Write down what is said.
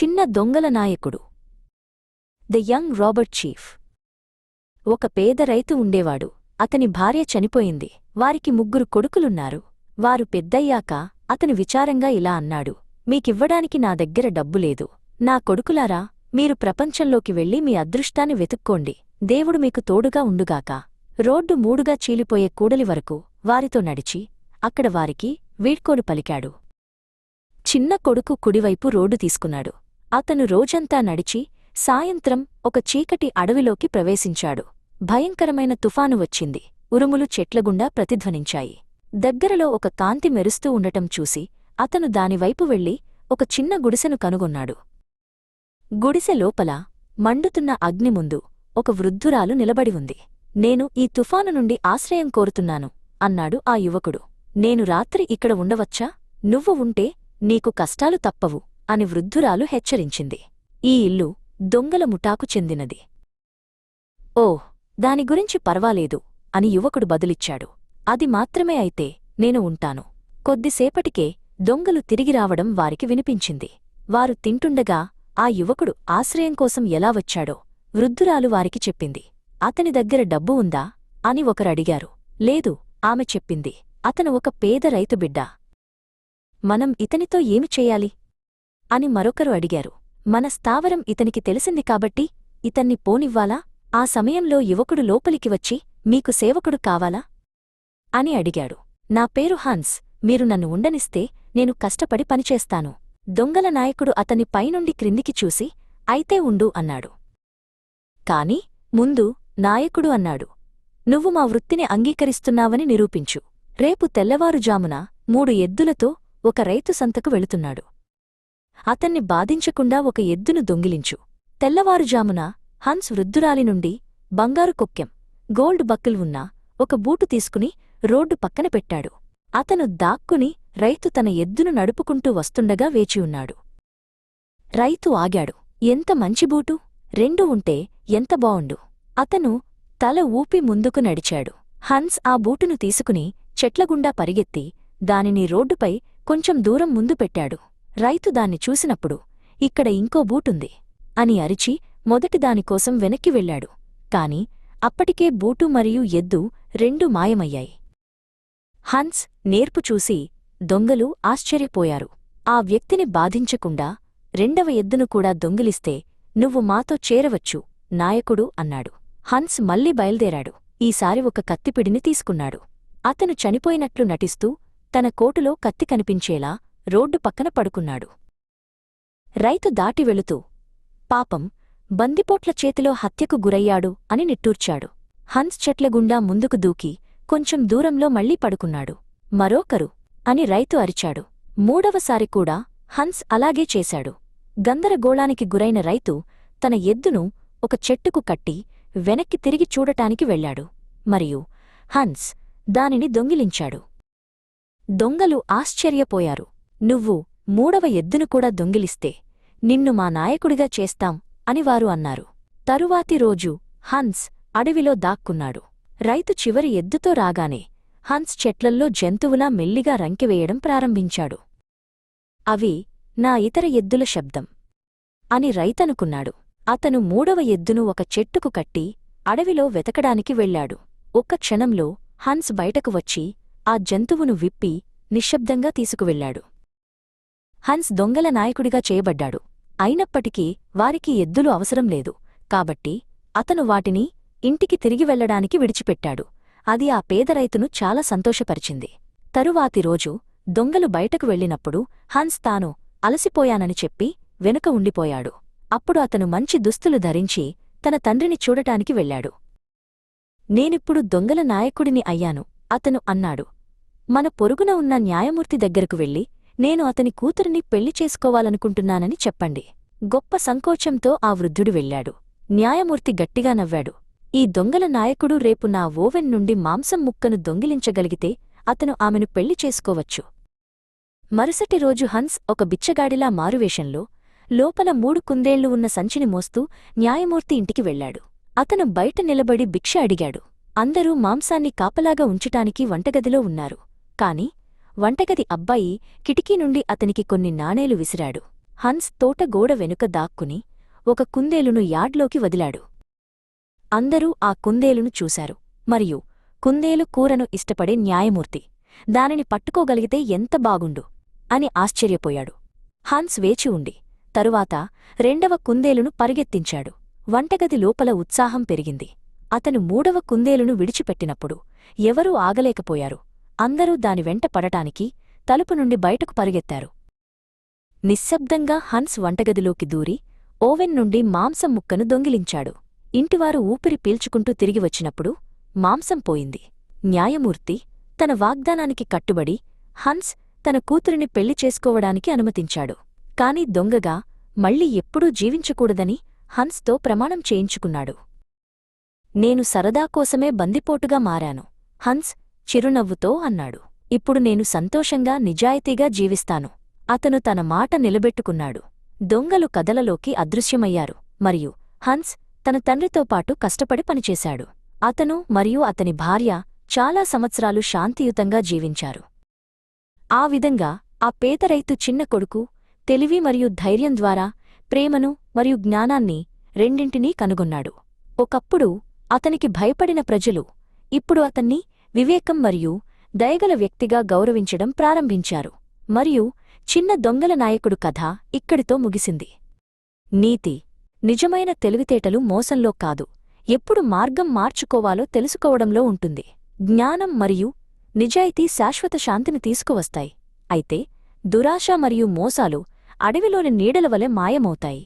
చిన్న దొంగల నాయకుడు. The young robber chief. ఒక పేద రైతు ఉండేవాడు. అతని భార్య చనిపోయింది. వారికి ముగ్గురు కొడుకులున్నారు. వారు పెద్దయ్యాక అతను విచారంగా ఇలా అన్నాడు. మీకివ్వడానికి నా దగ్గర డబ్బు లేదు. నా కొడుకులారా మీరు ప్రపంచంలోకి వెళ్ళి మీ అదృష్టాన్ని వెతుక్కోండి. దేవుడు మీకు తోడుగా ఉండుగాక. రోడ్డు మూడుగా చీలిపోయే కూడలి వరకు వారితో నడిచి అక్కడ వారికి వీడ్కోలు పలికాడు. చిన్న కొడుకు కుడివైపు రోడ్డు తీసుకున్నాడు. అతను రోజంతా నడిచి సాయంత్రం ఒక చీకటి అడవిలోకి ప్రవేశించాడు. భయంకరమైన తుఫాను వచ్చింది. ఉరుములు చెట్లగుండా ప్రతిధ్వనించాయి. దగ్గరలో ఒక కాంతి మెరుస్తూ ఉండటం చూసి అతను దానివైపు వెళ్ళి ఒక చిన్న గుడిసెను కనుగొన్నాడు. గుడిసె లోపల మండుతున్న అగ్ని ముందు ఒక వృద్ధురాలు నిలబడి ఉంది. నేను ఈ తుఫాను నుండి ఆశ్రయం కోరుతున్నాను అన్నాడు ఆ యువకుడు. నేను రాత్రి ఇక్కడ ఉండవచ్చా? నువ్వు ఉంటే నీకు కష్టాలు తప్పవు. అని వృద్ధురాలు హెచ్చరించింది. ఈ ఇల్లు దొంగల ముఠాకు చెందినది. ఓ దాని గురించి పర్వాలేదు అని యువకుడు బదులిచ్చాడు. అది మాత్రమే అయితే నేను ఉంటాను. కొద్దిసేపటికే దొంగలు తిరిగి రావడం వారికి వినిపించింది. వారు తింటుండగా ఆ యువకుడు ఆశ్రయం కోసం ఎలా వచ్చాడో వృద్ధురాలు వారికి చెప్పింది. అతని దగ్గర డబ్బు ఉందా అని ఒకరడిగారు లేదు ఆమె చెప్పింది. అతను ఒక పేద రైతు బిడ్డ మనం ఇతనితో ఏమి చేయాలి? అని మరొకరు అడిగారు. మన స్థావరం ఇతనికి తెలిసింది కాబట్టి ఇతన్ని పోనివ్వాలా? ఆ సమయంలో యువకుడు లోపలికి వచ్చి మీకు సేవకుడు కావాలా? అని అడిగాడు. నా పేరు హాన్స్. మీరు నన్ను ఉండనిస్తే నేను కష్టపడి పనిచేస్తాను. దొంగల నాయకుడు అతని పైనుండి క్రిందికి చూసి అయితే ఉండు అన్నాడు. కాని ముందు నాయకుడు అన్నాడు. నువ్వు మా వృత్తిని అంగీకరిస్తున్నావని నిరూపించు. రేపు తెల్లవారుజామున మూడు ఎద్దులతో ఒక రైతు సంతకు వెళుతున్నాడు. అతన్ని బాధించకుండా ఒక ఎద్దును దొంగిలించు. తెల్లవారుజామున హన్స్ వృద్ధురాలి నుండి బంగారు కొక్కెం గోల్డ్ బక్కిల్ ఉన్న ఒక బూటు తీసుకుని రోడ్డు పక్కన పెట్టాడు. అతను దాక్కుని రైతు తన ఎద్దును నడుపుకుంటూ వస్తుండగా వేచి ఉన్నాడు. రైతు ఆగాడు. ఎంత మంచి బూటు? రెండు ఉంటే ఎంత బావుండు అతను తల ఊపి ముందుకు నడిచాడు. హన్స్ ఆ బూటును తీసుకుని చెట్లగుండా పరిగెత్తి దానిని రోడ్డుపై కొంచెం దూరం ముందు పెట్టాడు. రైతు దాన్ని చూసినప్పుడు ఇక్కడ ఇంకో బూటుంది అని అరిచి మొదటి దానికోసం వెనక్కి వెళ్ళాడు. కాని అప్పటికే బూటు మరియు ఎద్దు రెండూ మాయమయ్యాయి. హన్స్ నేర్పు చూసి దొంగలు ఆశ్చర్యపోయారు. ఆ వ్యక్తిని బాధించకుండా రెండవ ఎద్దును కూడా దొంగిలిస్తే నువ్వు మాతో చేరవచ్చు నాయకుడు అన్నాడు. హన్స్ మళ్ళీ బయల్దేరాడు. ఈసారి ఒక కత్తిపిడిని తీసుకున్నాడు. అతను చనిపోయినట్లు నటిస్తూ తన కోటులో కత్తి కనిపించేలా రోడ్డు పక్కన పడుకున్నాడు. రైతు దాటి వెళుతూ పాపం బందిపోట్ల చేతిలో హత్యకు గురయ్యాడు అని నిట్టూర్చాడు. హన్స్ చెట్లగుండా ముందుకు దూకి కొంచెం దూరంలో మళ్ళీ పడుకున్నాడు. మరోకరు అని రైతు అరిచాడు. మూడవసారి కూడా హన్స్ అలాగే చేశాడు. గందరగోళానికి గురైన రైతు తన ఎద్దును ఒక చెట్టుకు కట్టి వెనక్కి తిరిగి చూడటానికి వెళ్ళాడు. మరియు హన్స్ దానిని దొంగిలించాడు. దొంగలు ఆశ్చర్యపోయారు. నువ్వు మూడవ ఎద్దును కూడా దొంగిలిస్తే నిన్ను మా నాయకుడిగా చేస్తాం అని వారు అన్నారు. తరువాతి రోజు హన్స్ అడవిలో దాక్కున్నాడు. రైతు చివరి ఎద్దుతో రాగానే హన్స్ చెట్లల్లో జంతువులా మెల్లిగా రంకెవేయడం ప్రారంభించాడు. అవి నా ఇతర ఎద్దుల శబ్దం అని రైతనుకున్నాడు. అతను మూడవ ఎద్దును ఒక చెట్టుకు కట్టి అడవిలో వెతకడానికి వెళ్ళాడు. ఒక్క క్షణంలో హన్స్ బయటకు వచ్చి ఆ జంతువును విప్పి నిశ్శబ్దంగా తీసుకువెళ్ళాడు హన్స్ దొంగల నాయకుడిగా చేయబడ్డాడు. అయినప్పటికీ వారికి ఎద్దులు అవసరం లేదు. కాబట్టి అతను వాటిని ఇంటికి తిరిగి వెళ్ళడానికి విడిచిపెట్టాడు. అది ఆ పేద రైతును చాలా సంతోషపరిచింది. తరువాతి రోజు దొంగలు బయటకు వెళ్ళినప్పుడు హన్స్ తాను అలసిపోయానని చెప్పి వెనుక ఉండిపోయాడు. అప్పుడు అతను మంచి దుస్తులు ధరించి తన తండ్రిని చూడటానికి వెళ్ళాడు. నేనిప్పుడు దొంగల నాయకుడిని అయ్యాను అతను అన్నాడు. మన పొరుగున ఉన్న న్యాయమూర్తి దగ్గరకు వెళ్ళి నేను అతని కూతురిని పెళ్ళి చేసుకోవాలనుకుంటున్నానని చెప్పండి. గొప్ప సంకోచంతో ఆ వృద్ధుడు వెళ్ళాడు. న్యాయమూర్తి గట్టిగా నవ్వాడు. ఈ దొంగల నాయకుడు రేపు నా ఓవెన్ నుండి మాంసం ముక్కను దొంగిలించగలిగితే అతను ఆమెను పెళ్ళి చేసుకోవచ్చు. మరుసటి రోజు హన్స్ ఒక బిచ్చగాడిలా మారువేషంలో లోపల మూడు కుందేళ్ళు ఉన్న సంచిని మోస్తూ న్యాయమూర్తి ఇంటికి వెళ్ళాడు. అతను బయట నిలబడి భిక్ష అడిగాడు. అందరూ మాంసాన్ని కాపలాగా ఉంచటానికి వంటగదిలో ఉన్నారు. కాని వంటగది అబ్బాయి కిటికీ నుండి అతనికి కొన్ని నాణేలు విసిరాడు. హన్స్ తోట గోడ వెనుక దాక్కుని ఒక కుందేలును యార్డ్లోకి వదిలాడు. అందరూ ఆ కుందేలును చూశారు. మరియు కుందేలు కూరను ఇష్టపడే న్యాయమూర్తి దానిని పట్టుకోగలిగితే ఎంత బాగుండు? అని ఆశ్చర్యపోయాడు. హన్స్ వేచి ఉండి తరువాత రెండవ కుందేలును పరిగెత్తించాడు. వంటగది లోపల ఉత్సాహం పెరిగింది. అతను మూడవ కుందేలును విడిచిపెట్టినప్పుడు ఎవరూ ఆగలేకపోయారు. అందరూ దాని వెంట పడటానికి తలుపు నుండి బయటకు పరుగెత్తారు. నిశ్శబ్దంగా హన్స్ వంటగదిలోకి దూరి ఓవెన్ నుండి మాంసం ముక్కను దొంగిలించాడు. ఇంటివారు ఊపిరి పీల్చుకుంటూ తిరిగి వచ్చినప్పుడు మాంసం పోయింది. న్యాయమూర్తి తన వాగ్దానానికి కట్టుబడి హన్స్ తన కూతురిని పెళ్ళి చేసుకోవడానికి అనుమతించాడు. కాని దొంగగా మళ్ళీ ఎప్పుడూ జీవించకూడదని హన్స్తో ప్రమాణం చేయించుకున్నాడు. నేను సరదా కోసమే బందిపోటుగా మారాను. హన్స్ చిరునవ్వుతో అన్నాడు. ఇప్పుడు నేను సంతోషంగా నిజాయితీగా జీవిస్తాను. అతను తన మాట నిలబెట్టుకున్నాడు. దొంగలు కదలలోకి అదృశ్యమయ్యారు. మరియు హన్స్ తన తండ్రితో పాటు కష్టపడి పనిచేశాడు. అతను మరియు అతని భార్య చాలా సంవత్సరాలు శాంతియుతంగా జీవించారు. ఆ విధంగా ఆ పేదరైతు చిన్న కొడుకు తెలివి మరియు ధైర్యం ద్వారా ప్రేమను మరియు జ్ఞానాన్ని రెండింటినీ కనుగొన్నాడు. ఒకప్పుడు అతనికి భయపడిన ప్రజలు ఇప్పుడు అతన్ని వివేకం మరియు దయగల వ్యక్తిగా గౌరవించడం ప్రారంభించారు. మరియు చిన్న దొంగల నాయకుడు కథ ఇక్కడితో ముగిసింది. నీతి నిజమైన తెలివితేటలు మోసంలో కాదు. ఎప్పుడు మార్గం మార్చుకోవాలో తెలుసుకోవడంలో ఉంటుంది. జ్ఞానం మరియు నిజాయితీ శాశ్వత శాంతిని తీసుకువస్తాయి. అయితే దురాశ మరియు మోసాలు అడవిలోని నీడల వలె మాయమవుతాయి.